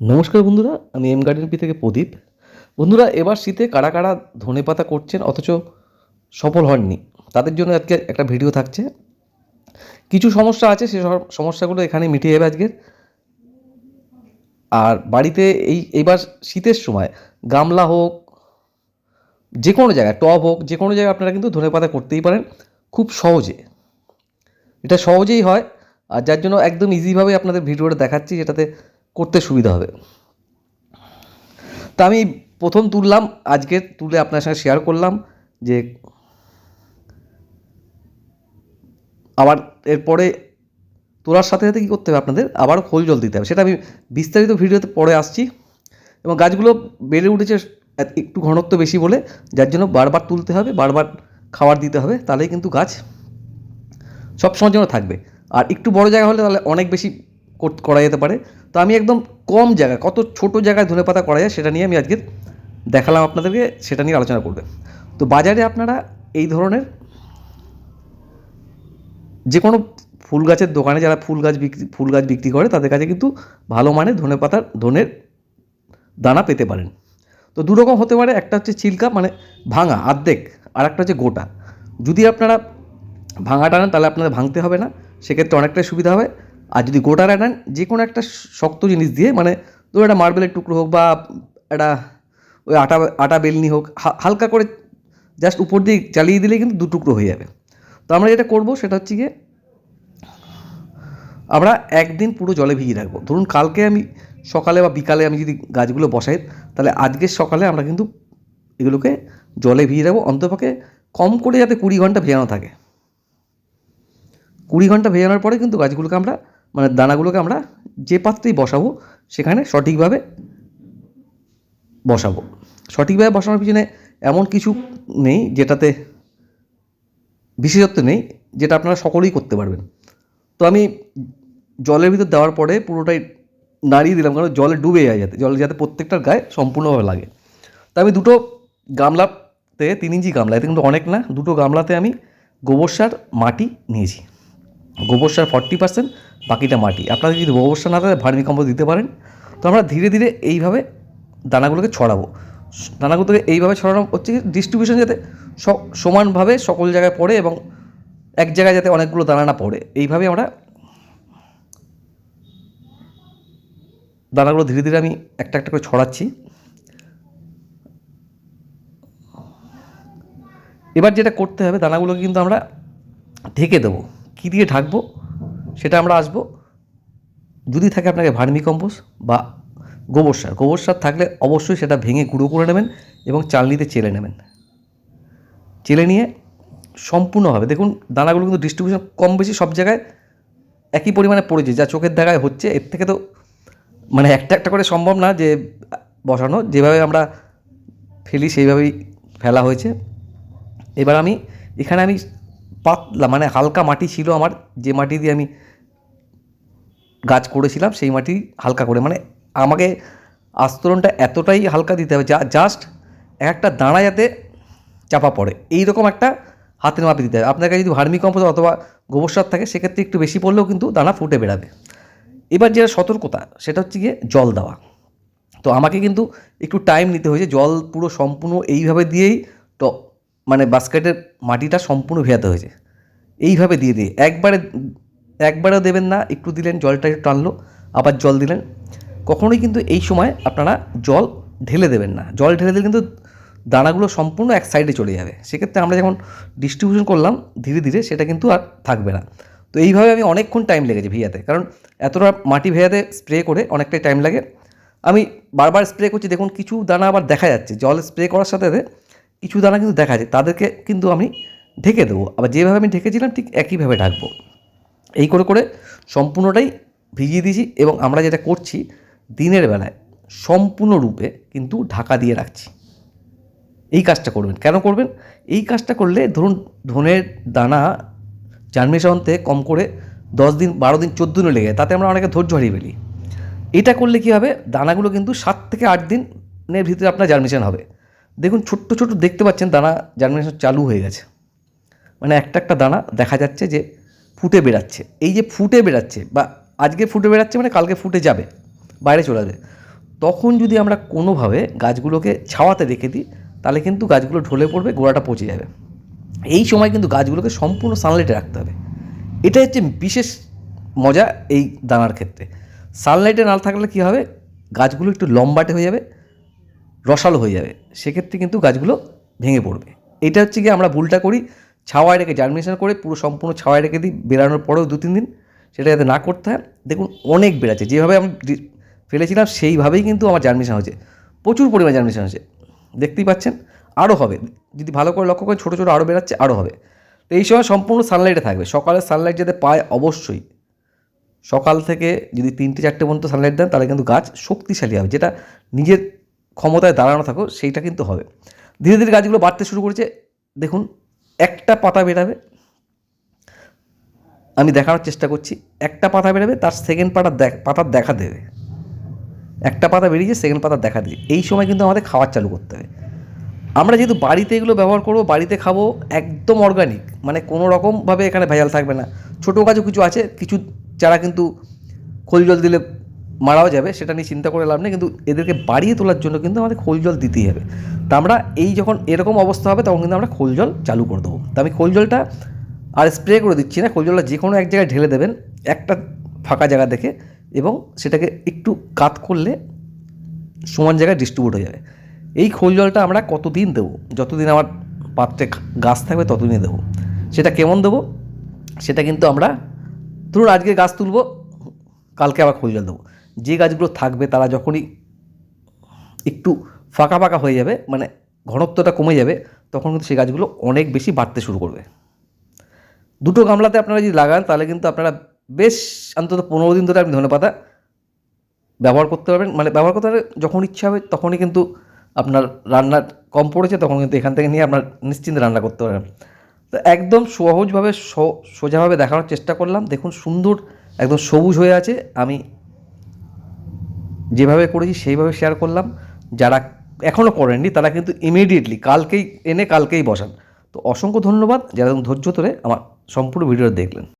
নমস্কার বন্ধুরা, আমি এম গার্ডেন পি থেকে প্রদীপ। বন্ধুরা, এবার শীতে কারা কারা ধনে পাতা করছেন, অথচ সফল হননি, তাদের জন্য আজকে একটা ভিডিও থাকছে। কিছু সমস্যা আছে সব সমস্যাগুলো এখানে মিটিয়ে যাবে আজকের। আর বাড়িতে এই এইবার শীতের সময় গামলা হোক, যে কোনো জায়গায়, টব হোক, যে কোনো জায়গায় আপনারা কিন্তু ধনে পাতা করতেই পারেন, খুব সহজে। এটা সহজেই হয়, আর যার জন্য একদম ইজিভাবে আপনাদের ভিডিওটা দেখাচ্ছি, যেটাতে করতে সুবিধা হবে। তা আমি প্রথম তুললাম, আজকে তুলে আপনার সঙ্গে শেয়ার করলাম যে আবার এরপরে তোলার সাথে সাথে কী করতে হবে আপনাদের? আবারও খোল জল দিতে হবে। সেটা আমি বিস্তারিত ভিডিওতে পরে আসছি এবং গাছগুলো বেড়ে উঠেছে একটু ঘনত্ব বেশি বলে, যার জন্য বারবার তুলতে হবে, বারবার খাবার দিতে হবে, তাহলেই কিন্তু গাছ সব সময় জন্য থাকবে। আর একটু বড় জায়গা হলে তাহলে অনেক বেশি কর- যেতে পারে। তো আমি একদম কম জায়গায়, কত ছোট জায়গায় ধনে পাতা করা যায় সেটা নিয়ে আমি আজকে দেখালাম আপনাদেরকে, সেটা নিয়ে আলোচনা করবে। তো বাজারে আপনারা এই ধরনের যে কোনো ফুল গাছের দোকানে, যারা ফুল গাছ বিক্রি ফুল গাছ বিক্রি করে, তাদের কাছে কিন্তু ভালো মানের ধনে পাতার, ধনের দানা পেতে পারেন। তো দু রকম হতে পারে, একটা হচ্ছে চিল্কা মানে ভাঙা, আর্ধেক, আর একটা হচ্ছে গোটা। যদি আপনারা ভাঙাটা নেন, তাহলে আপনাদের ভাঙতে হবে না। সেক্ষেত্রে অনেকটাই সুবিধা হবে। আর যদি গোটাটা নেন যে কোনো একটা শক্ত জিনিস দিয়ে মানে ধরুন একটা মার্বেলের টুকরো হোক বা একটা ওই আটা আটা বেলনি হোক হালকা করে জাস্ট উপর দিয়ে চালিয়ে দিলেই কিন্তু দু টুকরো হয়ে যাবে। তো আমরা যেটা করব সেটা হচ্ছে গিয়ে আমরা একদিন পুরো জলে ভিজিয়ে রাখব। ধরুন কালকে আমি সকালে বা বিকালে আমি যদি গাছগুলো বসাই, তাহলে আজকের সকালে আমরা কিন্তু এগুলোকে জলে ভিজিয়ে রাখব। অন্তপক্ষে কম করে যাতে কুড়ি ঘণ্টা ভেজানো থাকে। কুড়ি ঘণ্টা ভেজানোর পরে কিন্তু গাছগুলোকে আমরা মানে দানাগুলোকে আমরা যে পাত্রেই বসাবো, সেখানে সঠিকভাবে বসাবো। সঠিকভাবে বসানোর পিছনে এমন কিছু নেই যেটাতে বিশেষত্ব নেই, যেটা আপনারা সকলেই করতে পারবেন। তো আমি জলের ভিতর দেওয়ার পরে পুরোটাই নাড়িয়ে দিলাম, কারণ জলে ডুবে যায় যাতে, জলে যাতে প্রত্যেকটার গায়ে সম্পূর্ণভাবে লাগে। তা আমি দুটো গামলাতে, তিন ইঞ্চি গামলা, এতে কিন্তু অনেক না, দুটো গামলাতে আমি গোবর সার, মাটি নিয়েছি। গোবর সার ফর্টি পার্সেন্ট বাকিটা মাটি। আপনাদের যদি গোবর সার না থাকে ভার্মি কম্পোস্ট দিতে পারেন। তো আমরা ধীরে ধীরে এইভাবে দানাগুলোকে ছড়াবো। দানাগুলোকে এইভাবে ছড়ানো হচ্ছে ডিস্ট্রিবিউশন যাতে সমানভাবে সকল জায়গায় পড়ে এবং এক জায়গায় যাতে অনেকগুলো দানা না পড়ে। এইভাবে আমরা দানাগুলো ধীরে ধীরে আমি একটা একটা করে ছড়াচ্ছি। এবার যেটা করতে হবে, দানাগুলোকে কিন্তু আমরা ঢেকে দেবো। কী দিয়ে ঢাকবো? সেটা আমরা আসব। যদি থাকে আপনাকে ভার্মি কম্পোস্ট বা গোবর সার। গোবর সার থাকলে অবশ্যই সেটা ভেঙে গুঁড়ো করে নেবেন এবং চালনিতে চেলে নেবেন। চেলে নিয়ে সম্পূর্ণভাবে দেখুন, দানাগুলো কিন্তু ডিস্ট্রিবিউশন কম বেশি সব জায়গায় একই পরিমাণে পড়েছে যা চোখের দেখায় হচ্ছে, এর থেকে তো মানে একটা একটা করে সম্ভব না যে বসানো। যেভাবে আমরা ফেলি, সেইভাবেই ফেলা হয়েছে। এবার আমি, এখানে আমি পাতলা মানে হালকা মাটি ছিল আমার, যে মাটি দিয়ে আমি গাছ করেছিলাম, সেই মাটি হালকা করে মানে আমাকে আস্তরণটা এতটাই হালকা দিতে হবে, যা জাস্ট এক একটা দাঁড়া যাতে চাপা পড়ে এই রকম একটা হাতের মাপে দিতে হবে। আপনার কাছে যদি ভার্মি কম্পোস্ট অথবা গোবর সার থাকে, সেক্ষেত্রে একটু বেশি পড়লেও কিন্তু দানা ফুটে বেরাবে এবার যেটা সতর্কতা, সেটা হচ্ছে গিয়ে জল দেওয়া। তো আমাকে কিন্তু একটু টাইম নিতে হয়েছে, জল পুরো সম্পূর্ণ এইভাবে দিয়েই মানে বাস্কেটের মাটিটা সম্পূর্ণ ভেজাতে হয়েছে। এইভাবে দিয়ে দিয়ে। একবারে, একবারেও দেবেন না, একটু দিলেন, জলটা একটু টানলো, আবার জল দিলেন। কখনোই কিন্তু এই সময় আপনারা জল ঢেলে দেবেন না। জল ঢেলে দিলে কিন্তু দানাগুলো সম্পূর্ণ এক সাইডে চলে যাবে। সেক্ষেত্রে আমরা যখন ডিস্ট্রিবিউশন করলাম, ধীরে ধীরে সেটা কিন্তু আর থাকবে না। তো এইভাবে আমি অনেকক্ষণ টাইম লেগেছে ভিজাতে। কারণ এতটা মাটি ভেজাতে স্প্রে করে অনেকটাই টাইম লাগে। আমি বারবার স্প্রে করছি, দেখুন কিছু দানা আবার দেখা যাচ্ছে। জল স্প্রে করার সাথে সাথে কিছু দানা কিন্তু দেখা যায়। তাদেরকে কিন্তু আমি ঢেকে দেবো। আবার যেভাবে আমি ঢেকেছিলাম, ঠিক একইভাবে ঢাকবো। এই করে করে সম্পূর্ণটাই ভিজিয়ে দিয়েছি এবং আমরা যেটা করছি, দিনের বেলায় সম্পূর্ণরূপে কিন্তু ঢাকা দিয়ে রাখছি। এই কাজটা করবেন। কেন করবেন? এই কাজটা করলে ধরুন ধনের দানা জার্মিনেশন হতে কম করে দশ দিন, বারো দিন, চোদ্দ দিনও লেগে তাতে আমরা অনেকে ধৈর্য হারিয়ে ফেলি। এটা করলে কী হবে? দানাগুলো কিন্তু সাত থেকে আট দিনের ভিতরে আপনার জার্মিনেশন হবে। দেখুন ছোট্ট ছোট্ট দেখতে পাচ্ছেন দানা জার্মিনেশন চালু হয়ে গেছে। মানে একটা একটা দানা দেখা যাচ্ছে যে ফুটে বেরাচ্ছে এই যে ফুটে বেরাচ্ছে বা আজকে ফুটে বেরাচ্ছে মানে কালকে ফুটে যাবে, বাইরে চলে যাবে। তখন যদি আমরা কোনোভাবে গাছগুলোকে ছাওয়াতে রেখে দিই, তাহলে কিন্তু গাছগুলো ঢলে পড়বে, গোড়াটা পচে যাবে। এই সময় কিন্তু গাছগুলোকে সম্পূর্ণ সানলাইটে রাখতে হবে। এটা হচ্ছে বিশেষ মজা এই দানার ক্ষেত্রে। সানলাইটে না থাকলে কী হবে? গাছগুলো একটু লম্বাটে হয়ে যাবে রসালো হয়ে যাবে। সেক্ষেত্রে কিন্তু গাছগুলো ভেঙে পড়বে। এটা হচ্ছে কি আমরা ভুলটা করি। ছাওয়ায় রেখে জার্মিনেশন করে পুরো সম্পূর্ণ ছাওয়ায় রেখে দিই বেরানোর পরেও দু, তিন দিন। সেটা যাতে না করতে হয়। দেখুন, অনেক বেড়াচ্ছে। যেভাবে আমি ফেলেছিলাম, সেইভাবেই কিন্তু আমার জার্মিনেশন হয়েছে। প্রচুর পরিমাণে জার্মিনেশন হয়েছে। দেখতেই পাচ্ছেন, আরও হবে। যদি ভালো করে লক্ষ্য করে ছোটো ছোটো আরও বেরাচ্ছে আরও হবে। তো এই সময় সম্পূর্ণ সানলাইটে থাকবে। সকালে সানলাইট যাতে পায়, অবশ্যই। সকাল থেকে যদি তিনটে, চারটে পর্যন্ত সানলাইট দেন, তাহলে কিন্তু গাছ শক্তিশালী হবে। যেটা নিজের ক্ষমতায় দাঁড়ানো থাকো, সেইটা কিন্তু হবে। ধীরে ধীরে গাছগুলো বাড়তে শুরু করেছে, দেখুন, একটা পাতা বেরাবে, আমি দেখানোর চেষ্টা করছি, একটা পাতা বেরোবে, তার সেকেন্ড পাতা দেখ পাতার দেখা দেবে। একটা পাতা বেরিয়েছে সেকেন্ড পাতা দেখা দিচ্ছে এই সময় কিন্তু আমাদের খাবার চালু করতে হবে। আমরা যেহেতু বাড়িতে এগুলো ব্যবহার করব, বাড়িতে খাব একদম অর্গানিক মানে কোনো রকমভাবে এখানে ভেজাল থাকবে না। ছোটো গাছও কিছু আছে, কিছু চারা কিন্তু খোল জল দিলে মারাও যাবে, সেটা নিয়ে চিন্তা করে লাভ নেই, কিন্তু এদেরকে বাড়িয়ে তোলার জন্য কিন্তু আমাদের খোল জল দিতেই হবে। তা আমরা এই যখন এরকম অবস্থা হবে, তখন কিন্তু আমরা খোল জল চালু করে দেবো। তা আমি খোল জলটা আর স্প্রে করে দিচ্ছি না, খোল জলটা যে কোনো এক জায়গায় ঢেলে দেবেন, একটা ফাঁকা জায়গা দেখে, এবং সেটাকে একটু কাত করলে সমান জায়গায় ডিস্ট্রিবিউট হয়ে যাবে। এই খোল জলটা আমরা কতদিন দেবো? যতদিন আমার পাত্রে গাছ থাকবে ততদিনই দেবো। সেটা কেমন দেবো? সেটা কিন্তু আমরা, ধরুন আজকে গাছ তুলবো, কালকে আবার খোল জল দেবো। যে গাছগুলো থাকবে তারা যখনই একটু ফাঁকা ফাঁকা হয়ে যাবে মানে ঘনত্বটা কমে যাবে, তখন কিন্তু সেই গাছগুলো অনেক বেশি বাড়তে শুরু করবে। দুটো গামলাতে আপনারা যদি লাগান, তাহলে কিন্তু আপনারা বেশ অন্তত পনেরো দিন ধরে আপনি ধনে পাতা ব্যবহার করতে পারবেন। মানে ব্যবহার করতে পারবেন যখন ইচ্ছা হবে, তখনই কিন্তু আপনার রান্না কম পড়েছে, তখন কিন্তু এখান থেকে নিয়ে আপনার নিশ্চিন্তে রান্না করতে পারবেন। তো একদম সহজভাবে সোজাভাবে দেখানোর চেষ্টা করলাম। দেখুন সুন্দর, একদম সবুজ হয়ে আছে। আমি যেভাবে করেছি, সেইভাবে শেয়ার করলাম। যারা এখনও করেননি, তারা কিন্তু ইমিডিয়েটলি কালকেই এনে কালকেই বসান। তো অসংখ্য ধন্যবাদ, যারা ধৈর্য ধরে আমার সম্পূর্ণ ভিডিও দেখলেন।